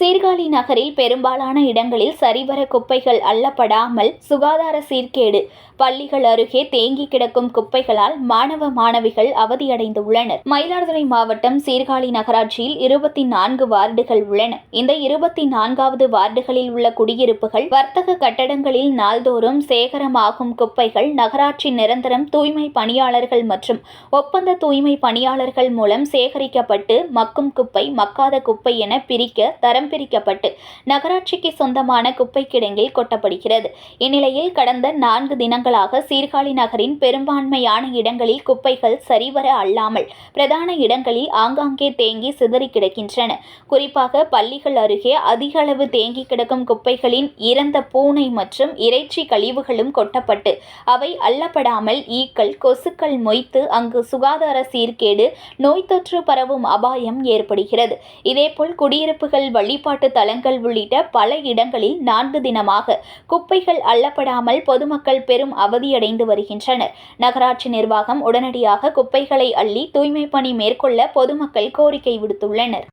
சீர்காழி நகரில் பெரும்பாலான இடங்களில் சரிவர குப்பைகள் அள்ளப்படாமல் சுகாதார சீர்கேடு. பள்ளிகள் அருகே தேங்கி கிடக்கும் குப்பைகளால் மாணவ மாணவிகள் அவதியடைந்துள்ளனர். மயிலாடுதுறை மாவட்டம் சீர்காழி நகராட்சியில் இருபத்தி நான்கு வார்டுகள் உள்ளன. இந்த இருபத்தி நான்காவது வார்டுகளில் உள்ள குடியிருப்புகள் வர்த்தக கட்டடங்களில் நாள்தோறும் சேகரமாகும் குப்பைகள் நகராட்சி நிரந்தரம் தூய்மை பணியாளர்கள் மற்றும் ஒப்பந்த தூய்மை பணியாளர்கள் மூலம் சேகரிக்கப்பட்டு மக்கும் குப்பை மக்காத குப்பை என பிரிக்க தரம் பிரிக்கப்பட்டு நகராட்சிக்கு சொந்தமான குப்பை கிடங்கில் கொட்டப்படுகிறது. இந்நிலையில் கடந்த நான்கு தினங்களாக சீர்காழி நகரின் பெரும்பான்மையான இடங்களில் குப்பைகள் சரிவர அல்லாமல் பிரதான இடங்களில் ஆங்காங்கே தேங்கி சிதறி கிடக்கின்றன. குறிப்பாக பள்ளிகள் அருகே அதிக அளவு தேங்கி கிடக்கும் குப்பைகளின் இறந்த பூனை மற்றும் இறைச்சி கழிவுகளும் கொட்டப்பட்டு அவை அள்ளப்படாமல் ஈக்கள் கொசுக்கள் மொய்த்து அங்கு சுகாதார சீர்கேடு நோய் தொற்று பரவும் அபாயம் ஏற்படுகிறது. இதேபோல் குடியிருப்புகள் வழி வழிபாட்டு தலங்கள் உள்ளிட்ட பல இடங்களில் நான்கு தினமாக குப்பைகள் அள்ளப்படாமல் பொதுமக்கள் பெரும் அவதியடைந்து வருகின்றனர். நகராட்சி நிர்வாகம் உடனடியாக குப்பைகளை அள்ளி தூய்மை பணி மேற்கொள்ள பொதுமக்கள் கோரிக்கை விடுத்துள்ளனர்.